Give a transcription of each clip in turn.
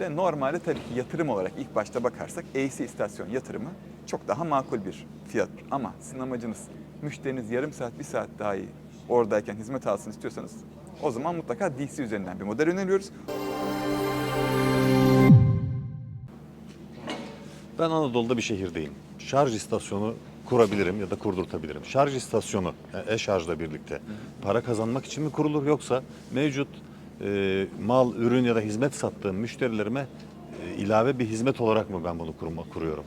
De normalde tabii ki yatırım olarak ilk başta bakarsak AC istasyon yatırımı çok daha makul bir fiyat. Ama sizin amacınız müşteriniz yarım saat, bir saat daha iyi oradayken hizmet alsın istiyorsanız o zaman mutlaka DC üzerinden bir model öneriyoruz. Ben Anadolu'da bir şehirdeyim. Şarj istasyonu kurabilirim ya da kurdurtabilirim. Şarj istasyonu yani e-şarjla birlikte para kazanmak için mi kurulur yoksa mevcut e, mal, ürün ya da hizmet sattığım müşterilerime e, ilave bir hizmet olarak mı ben bunu kurma, kuruyorum?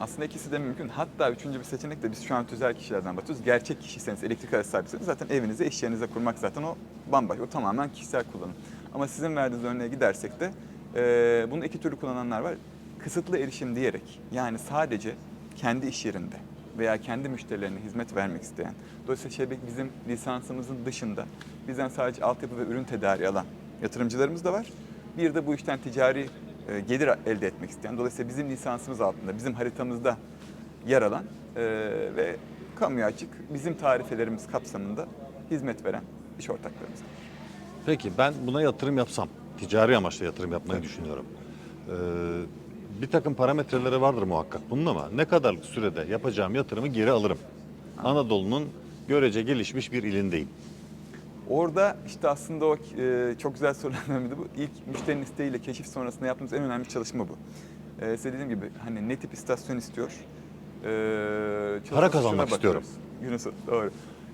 Aslında ikisi de mümkün. Hatta üçüncü bir seçenek de biz şu an tüzel kişilerden bakıyoruz. Gerçek kişiyseniz, elektrik aracı sahipseniz zaten evinize, iş yerinize kurmak zaten o bambaşka. O tamamen kişisel kullanım. Ama sizin verdiğiniz örneğe gidersek de e, bunu iki türlü kullananlar var. Kısıtlı erişim diyerek yani sadece kendi iş yerinde veya kendi müşterilerine hizmet vermek isteyen. Dolayısıyla Şebek bizim lisansımızın dışında bizden sadece altyapı ve ürün tedariği alan yatırımcılarımız da var. Bir de bu işten ticari e, gelir elde etmek isteyen, dolayısıyla bizim lisansımız altında, bizim haritamızda yer alan e, ve kamuya açık, bizim tarifelerimiz kapsamında hizmet veren iş ortaklarımız. var. Peki ben buna yatırım yapsam, ticari amaçla yatırım yapmayı düşünüyorum. Ee, bir takım parametreleri vardır muhakkak bunun ama ne kadarlık sürede yapacağım yatırımı geri alırım. Anadolu'nun görece gelişmiş bir ilindeyim. Orada işte aslında o e, çok güzel sorulardan biri bu. İlk müşterinin isteğiyle keşif sonrasında yaptığımız en önemli çalışma bu. E, size dediğim gibi hani ne tip istasyon istiyor? E, çalışma kazanmak istiyorum. Yunus doğru.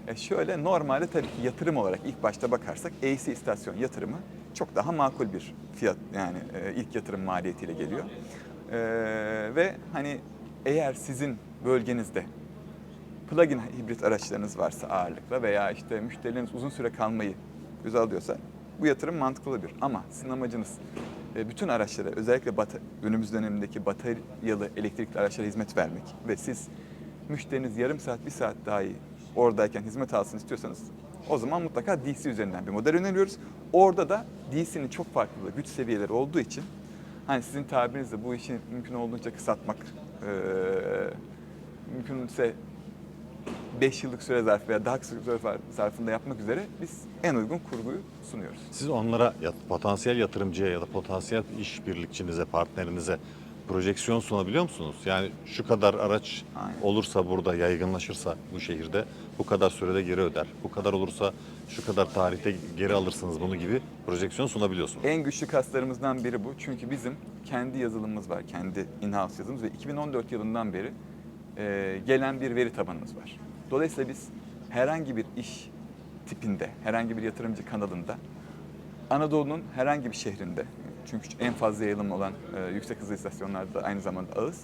E şöyle normalde tabii ki yatırım olarak ilk başta bakarsak AC istasyon yatırımı çok daha makul bir fiyat yani e, ilk yatırım maliyetiyle geliyor. E, ve hani eğer sizin bölgenizde plug-in hibrit araçlarınız varsa ağırlıkla veya işte müşterileriniz uzun süre kalmayı göze alıyorsa bu yatırım mantıklı olabilir. Ama sizin amacınız e, bütün araçlara özellikle bata, günümüz dönemindeki bataryalı elektrikli araçlara hizmet vermek ve siz müşteriniz yarım saat, bir saat daha oradayken hizmet alsın istiyorsanız o zaman mutlaka DC üzerinden bir model öneriyoruz. Orada da DC'nin çok farklı güç seviyeleri olduğu için hani sizin tabirinizle bu işi mümkün olduğunca kısaltmak, e, mümkünse 5 yıllık süre zarfı veya daha kısa süre zarfında yapmak üzere biz en uygun kurguyu sunuyoruz. Siz onlara potansiyel yatırımcıya ya da potansiyel işbirlikçinize, partnerinize projeksiyon sunabiliyor musunuz? Yani şu kadar araç Aynen. olursa burada yaygınlaşırsa bu şehirde bu kadar sürede geri öder. Bu kadar olursa şu kadar tarihte geri alırsınız bunu gibi projeksiyon sunabiliyorsunuz. En güçlü kaslarımızdan biri bu. Çünkü bizim kendi yazılımımız var, kendi in-house yazılımımız ve 2014 yılından beri e, gelen bir veri tabanımız var. Dolayısıyla biz herhangi bir iş tipinde, herhangi bir yatırımcı kanalında, Anadolu'nun herhangi bir şehrinde, çünkü en fazla yayılım olan e, yüksek hızlı istasyonlarda aynı zamanda ağız,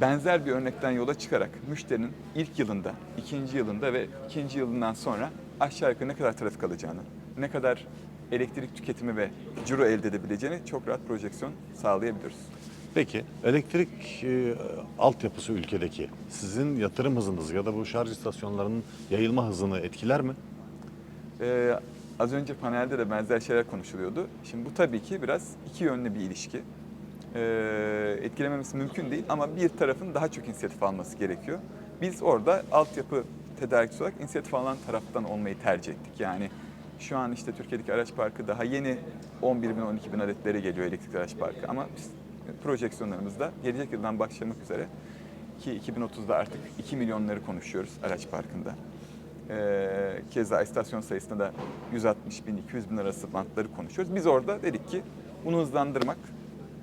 benzer bir örnekten yola çıkarak müşterinin ilk yılında, ikinci yılında ve ikinci yılından sonra aşağı yukarı ne kadar trafik alacağını, ne kadar elektrik tüketimi ve ciro elde edebileceğini çok rahat projeksiyon sağlayabiliyoruz. Peki elektrik e, altyapısı ülkedeki sizin yatırım hızınız ya da bu şarj istasyonlarının yayılma hızını etkiler mi? Ee, az önce panelde de benzer şeyler konuşuluyordu. Şimdi bu tabii ki biraz iki yönlü bir ilişki. Ee, etkilememesi mümkün değil ama bir tarafın daha çok inisiyatif alması gerekiyor. Biz orada altyapı tedarikçisi olarak inisiyatif alan taraftan olmayı tercih ettik. Yani şu an işte Türkiye'deki araç parkı daha yeni 11 bin 12 bin adetlere geliyor elektrikli araç parkı ama biz projeksiyonlarımızda gelecek yıldan başlamak üzere ki 2030'da artık 2 milyonları konuşuyoruz araç parkında. Ee, keza istasyon sayısında da 160 bin 200 bin arası bantları konuşuyoruz. Biz orada dedik ki bunu hızlandırmak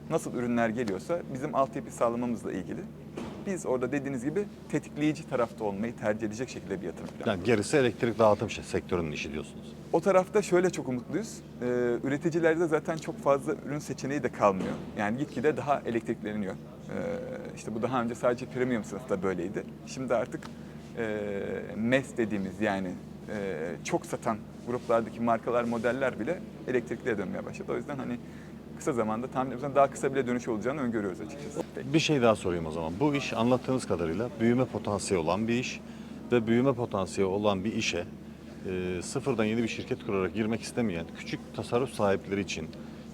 nasıl ürünler geliyorsa bizim altyapı sağlamamızla ilgili. Biz orada dediğiniz gibi tetikleyici tarafta olmayı tercih edecek şekilde bir yatırım planı. Yani gerisi elektrik dağıtım şey- sektörünün işi diyorsunuz. O tarafta şöyle çok umutluyuz. Ee, üreticilerde zaten çok fazla ürün seçeneği de kalmıyor. Yani gitgide daha elektrikleniyor. Ee, işte bu daha önce sadece premium sınıfta böyleydi. Şimdi artık e, MES dediğimiz yani e, çok satan gruplardaki markalar, modeller bile elektrikliye dönmeye başladı. O yüzden hani kısa zamanda tahmin ediyoruz daha kısa bile dönüş olacağını öngörüyoruz açıkçası. Bir şey daha sorayım o zaman. Bu iş anlattığınız kadarıyla büyüme potansiyeli olan bir iş ve büyüme potansiyeli olan bir işe e, sıfırdan yeni bir şirket kurarak girmek istemeyen küçük tasarruf sahipleri için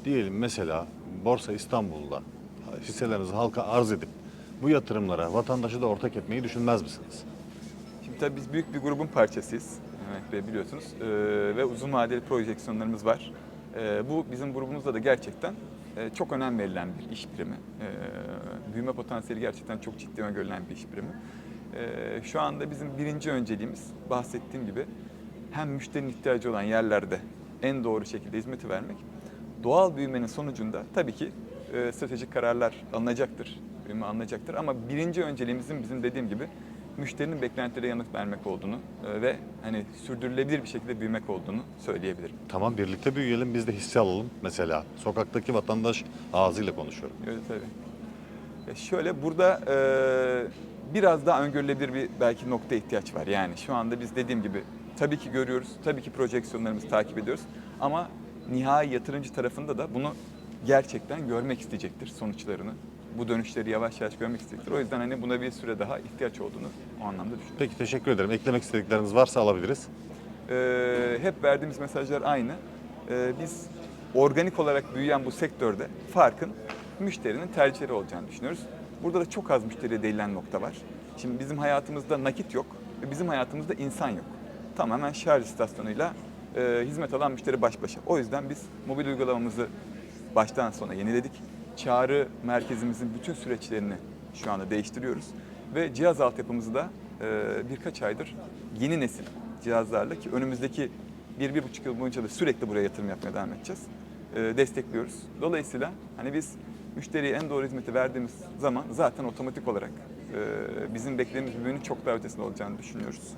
diyelim mesela Borsa İstanbul'da hisselerinizi halka arz edip bu yatırımlara vatandaşı da ortak etmeyi düşünmez misiniz? Tabii biz büyük bir grubun parçasıyız. Mehmet Bey biliyorsunuz. Ee, ve uzun vadeli projeksiyonlarımız var. Ee, bu bizim grubumuzda da gerçekten e, çok önem verilen bir iş birimi. E, büyüme potansiyeli gerçekten çok ciddi öngörülen bir iş birimi. E, şu anda bizim birinci önceliğimiz bahsettiğim gibi hem müşterinin ihtiyacı olan yerlerde en doğru şekilde hizmeti vermek. Doğal büyümenin sonucunda tabii ki e, stratejik kararlar alınacaktır, büyüme alınacaktır. Ama birinci önceliğimizin bizim dediğim gibi müşterinin beklentilerine yanıt vermek olduğunu e, ve hani sürdürülebilir bir şekilde büyümek olduğunu söyleyebilirim. Tamam birlikte büyüyelim biz de hisse alalım mesela. Sokaktaki vatandaş ağzıyla konuşuyorum. Öyle tabii. E şöyle burada e, biraz daha öngörülebilir bir belki nokta ihtiyaç var. Yani şu anda biz dediğim gibi tabii ki görüyoruz, tabii ki projeksiyonlarımızı takip ediyoruz. Ama nihai yatırımcı tarafında da bunu gerçekten görmek isteyecektir sonuçlarını. Bu dönüşleri yavaş yavaş görmek isteyecektir. O yüzden hani buna bir süre daha ihtiyaç olduğunu o anlamda düşünüyorum. Peki teşekkür ederim. Eklemek istedikleriniz varsa alabiliriz. Ee, hep verdiğimiz mesajlar aynı. Ee, biz organik olarak büyüyen bu sektörde farkın müşterinin tercihleri olacağını düşünüyoruz. Burada da çok az müşteriye değilen nokta var. Şimdi bizim hayatımızda nakit yok ve bizim hayatımızda insan yok. Tamamen şarj istasyonuyla e, hizmet alan müşteri baş başa. O yüzden biz mobil uygulamamızı baştan sona yeniledik. Çağrı merkezimizin bütün süreçlerini şu anda değiştiriyoruz. Ve cihaz altyapımızı da e, birkaç aydır yeni nesil cihazlarla ki önümüzdeki bir, bir buçuk yıl boyunca da sürekli buraya yatırım yapmaya devam edeceğiz. e, destekliyoruz. Dolayısıyla hani biz müşteriye en doğru hizmeti verdiğimiz zaman zaten otomatik olarak e, bizim beklediğimiz büyümenin çok daha ötesinde olacağını düşünüyoruz.